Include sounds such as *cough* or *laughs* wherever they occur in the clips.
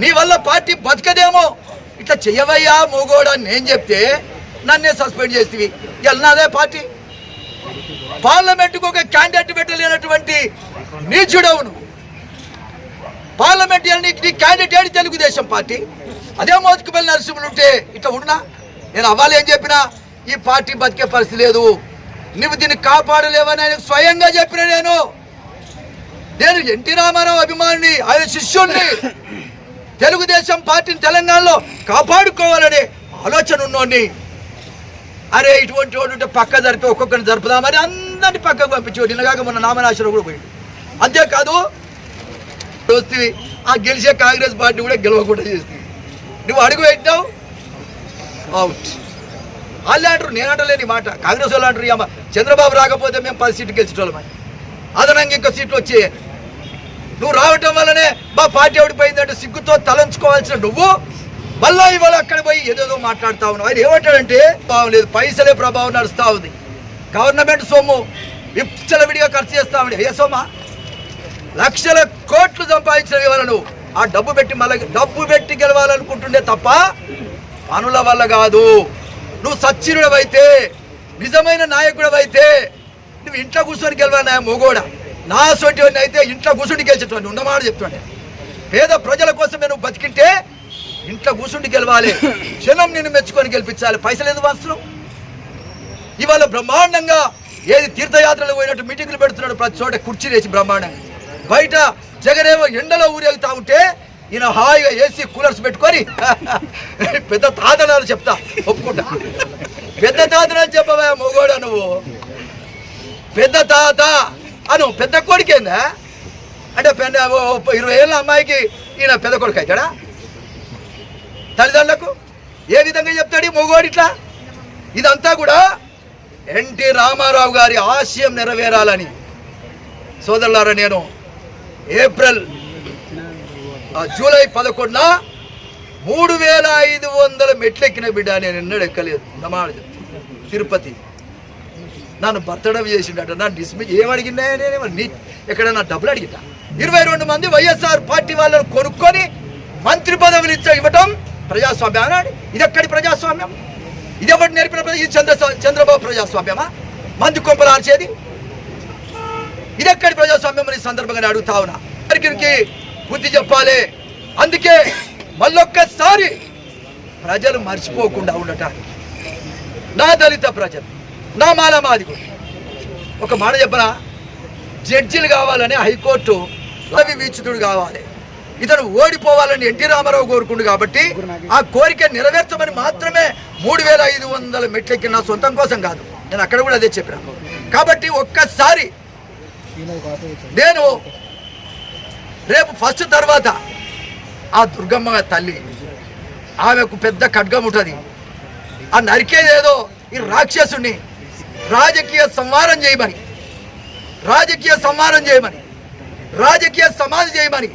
నీ వల్ల పార్టీ బతకదేమో. ఇట్లా చెయ్యవయ్యా మూగోడా అని నేను చెప్తే నన్నే సస్పెండ్ చేస్తేవి నాదే పార్టీ? పార్లమెంటుకు ఒక క్యాండిడేట్ పెట్టలేనటువంటి నీచుడవు నువ్వు పార్లమెంట్ నీ నీ క్యాండిడేట్ ఏడి తెలుగుదేశం పార్టీ? అదే మోతుకుపల్లి నరసింహులు ఉంటే ఇట్లా ఉన్నా నేను అవ్వాలి ఏం చెప్పినా ఈ పార్టీ బతికే పరిస్థితి లేదు. నువ్వు దీన్ని కాపాడలేవని ఆయన స్వయంగా చెప్పిన నేను. నేను ఎన్టీ రామారావు అభిమానిని ఆయన శిష్యుణ్ణి. తెలుగుదేశం పార్టీని తెలంగాణలో కాపాడుకోవాలనే ఆలోచన ఉన్నోడిని. అరే ఇటువంటి వాడు ఉంటే పక్క జరిపి ఒక్కొక్కరిని జరుపుదామని అందరిని పక్కకు పంపించేవాడు. నిన్నగాక మొన్న నామనాశనం కూడా పోయి అంతేకాదు వస్తుంది ఆ గెలిచే కాంగ్రెస్ పార్టీ కూడా గెలవకుండా చేస్తుంది. నువ్వు అడుగు పెట్టావు అవుట్ వాళ్ళు అంటారు నేను అంటలేని మాట. కాంగ్రెస్ వాళ్ళు అంటారు అమ్మ చంద్రబాబు రాకపోతే మేము పది సీట్లు గెలిచేటోళ్ళమని అదనంగా ఇంకో సీట్లు వచ్చాయి నువ్వు రావటం వల్లనే మా పార్టీ ఓడిపోయిందంటే సిగ్గుతో తలంచుకోవాల్సిన నువ్వు? మళ్ళా ఇవాళ అక్కడ పోయి ఏదేదో మాట్లాడుతా ఉన్నావు. ఆయన ఏమంటాడంటే బాగలేదు పైసలే ప్రభావం నడుస్తూ ఉంది. గవర్నమెంట్ సొమ్ము విచ్చలవిడిగా ఖర్చు చేస్తా ఉంది. ఏ సొమ్మ? లక్షల కోట్లు సంపాదించిన ఇవాళ నువ్వు. ఆ డబ్బు పెట్టి మళ్ళీ డబ్బు పెట్టి గెలవాలనుకుంటుండే తప్ప పనుల వల్ల కాదు. నువ్వు సచ్చినుడవైతే నిజమైన నాయకుడవైతే నువ్వు ఇంట్లో కూర్చొని గెలవాలి నా మొగోడా? నా సొంటి అయితే ఇంట్లో కూర్చుండి గెలిచేటువంటి ఉన్నమాట చెప్తాను పేద ప్రజల కోసం నేను బతికింటే ఇంట్లో కూర్చుండి గెలవాలి. క్షణం నిన్ను మెచ్చుకొని గెలిపించాలి. పైసలు ఎందుకు వస్తున్నావు ఇవాళ బ్రహ్మాండంగా ఏది తీర్థయాత్రలు పోయినట్టు మీటింగ్లు పెడుతున్నాడు ప్రతి చోట కుర్చీ వేసి బ్రహ్మాండంగా. బయట జగనేమో ఎండలో ఊరేగుతా ఉంటే ఈయన హాయిగా ఏసీ కూలర్స్ పెట్టుకొని *laughs* పెద్ద తాతనాలు చెప్తా. ఒప్పుకుంటా. పెద్ద తాతనాలు చెప్పవా మొగోడా నువ్వు? పెద్ద తాత. అను పెద్ద కొడుకేందా అంటే పెద్ద ఇరవై ఏళ్ళ అమ్మాయికి ఈయన పెద్ద కొడుకు అవుతాడా? తల్లిదండ్రులకు ఏ విధంగా చెప్తాడు మగవాడి మొగోడు ఇట్లా? ఇదంతా కూడా ఎన్టీ రామారావు గారి ఆశయం నెరవేరాలని. సోదరులారా నేను ఏప్రిల్ జూలై పదకొండున మూడు వేల ఐదు వందల మెట్లెక్కిన బిడ్డ నేను ఎన్నడూ ఎక్కలేదు. నమాడు తిరుపతి. నన్ను బర్తడం చేసిండట నన్ను డిస్మిస్ ఏమడిగినా నేనేమో నీ ఎక్కడ నా డబ్బులు అడిగితా ఇరవై రెండు మంది వైఎస్ఆర్ పార్టీ వాళ్ళను కొనుక్కొని మంత్రి పదవులు ఇచ్చ ఇవ్వటం ప్రజాస్వామ్యం అన్నాడు. ఇది ఎక్కడి ప్రజాస్వామ్యం? ఇది ఎవరు నేర్పిన ప్రజా- ఇది చంద్ర చంద్రబాబు ప్రజాస్వామ్యమా? మంది కొంపలు ఆర్చేది? ఇది ఎక్కడి ప్రజాస్వామ్యం అని సందర్భంగా అడుగుతా ఉన్నా. అందరికీ బుద్ధి చెప్పాలి. అందుకే మళ్ళొక్కసారి ప్రజలు మర్చిపోకుండా ఉండటానికి. నా దళిత ప్రజలు నా మాల మాదిగో ఒక మాట చెప్పనా? జడ్జీలు కావాలని హైకోర్టు రవి వీక్షితుడు కావాలి. ఇతను ఓడిపోవాలని ఎన్టీ రామారావు కోరుకుండు కాబట్టి ఆ కోరిక నెరవేర్చమని మాత్రమే మూడు వేల ఐదు వందల మెట్లెక్కి నా సొంతం కోసం కాదు. నేను అక్కడ కూడా అదే చెప్పాను. కాబట్టి ఒక్కసారి నేను రేపు ఫస్ట్ తర్వాత ఆ దుర్గమ్మ తల్లి ఆమెకు పెద్ద ఖడ్గం ఉంటుంది. ఆ నరికేదేదో ఈ రాక్షసుని రాజకీయ సంహారం చేయమని. రాజకీయ సంహారం చేయమని. రాజకీయ సమాధి చేయమని.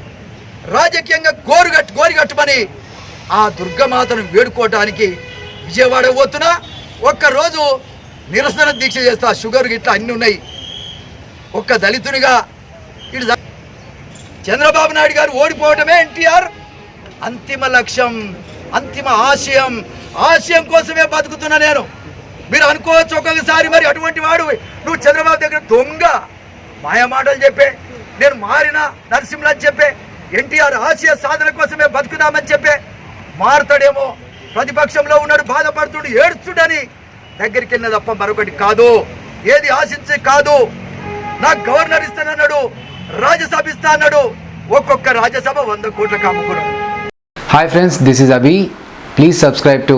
రాజకీయంగా గోరుగట్టు గోరిగట్టమని ఆ దుర్గమాతను వేడుకోవటానికి విజయవాడ పోతున్నా. ఒక్కరోజు నిరసన దీక్ష చేస్తా. షుగర్ ఇట్లా అన్నీ ఉన్నాయి. ఒక్క దళితునిగా ఇటు చంద్రబాబు నాయుడు గారు ఓడిపోవటమే ఎన్టీఆర్. అంతిమ లక్ష్యం అంతిమ ఆశయం ఆశయం కోసమే బతుకుతున్నా నేను. మీరు అనుకోవచ్చు ఒక్కొక్కసారి మరి అటువంటి వాడు నువ్వు చంద్రబాబు దగ్గర దొంగ మాయ మాటలు చెప్పే నేను మారిన నరసింహులు అని చెప్పే ఎన్టీఆర్ ఆశయ సాధన కోసమే బతుకుదామని చెప్పే మారుతాడేమో ప్రతిపక్షంలో ఉన్నాడు బాధపడుతుడు ఏడుస్తుడని దగ్గరికి వెళ్ళిన తప్ప మరొకటి కాదు. ఏది ఆశించి కాదు. నాకు గవర్నర్ ఇస్తానన్నాడు రాజ్యసభ ఇస్తా అన్నాడు ఒక్కొక్క రాజ్యసభ వంద కోట్ల అమ్ముకున్నాడు hi friends this is Abhi please subscribe to